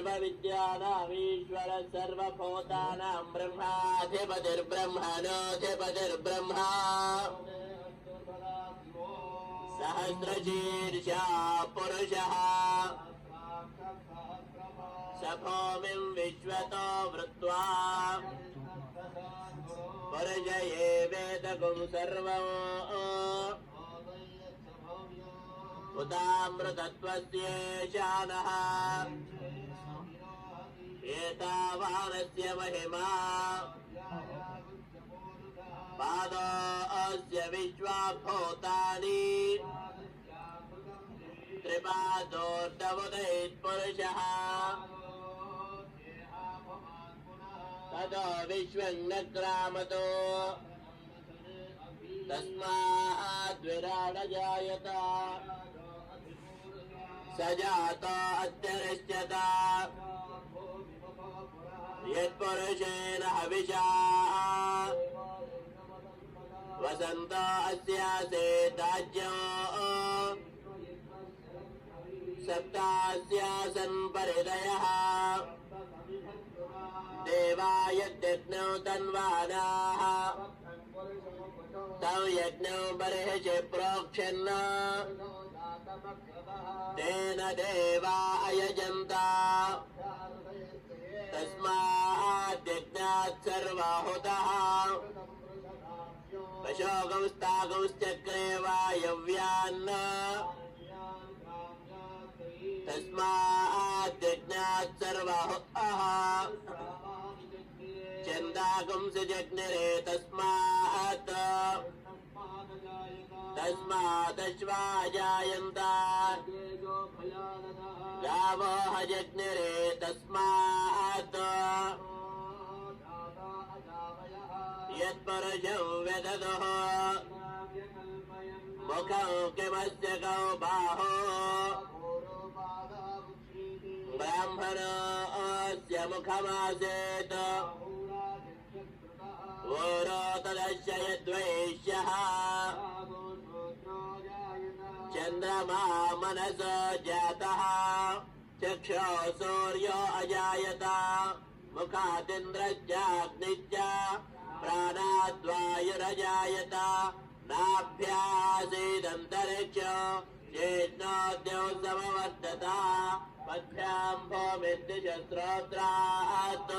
सर्वविद्यानामीश्वर सर्वभूतानां ब्रह्माधिपतिर्ब्रह्मणोऽधिपतिर्ब्रह्मा सहस्रशीर्षा पुरुषः। भूमिं विश्वतो वेदगुं सर्वम् उदामृतत्वस्येशानः एतावानस्य महिमा। पादो अस्य विश्वाभूतानि। त्रिपादोर्धमुदयत्पुरुषः ततो विश्वं न ग्रामतो तस्माद्विराडजायत। स जातो अत्यरिष्यता यत्पुरुषेण हविषा वसन्त अस्यासेदाज्यो सप्तास्यासन् परिदयः। देवा तन्वानाः तं बर्हिषि प्रोक्षन् तेन देवा अयजन्ता सर्वाहुतः पशोगंस्तागंश्चक्रे वायव्यान्न तस्माद्यज्ञात् सर्वाहुतः चन्दागंसजग्निरे तस्मात् तस्मादश्वा जायन्त गावो हजग्निरे तस्मात् यत्परुषं व्यदतुः मुखं किमस्य गौ बाहो ब्राह्मणस्य मुखमासेत् वोरो तदस्य यद्वैष्यः चन्द्रमा मनस प्राणाद्वायुरजायत। नाभ्यासीदन्तरिक्ष चेत्नोद्यौ समवर्तता पद्भ्यां भूमिद्विषस्रोत्रात्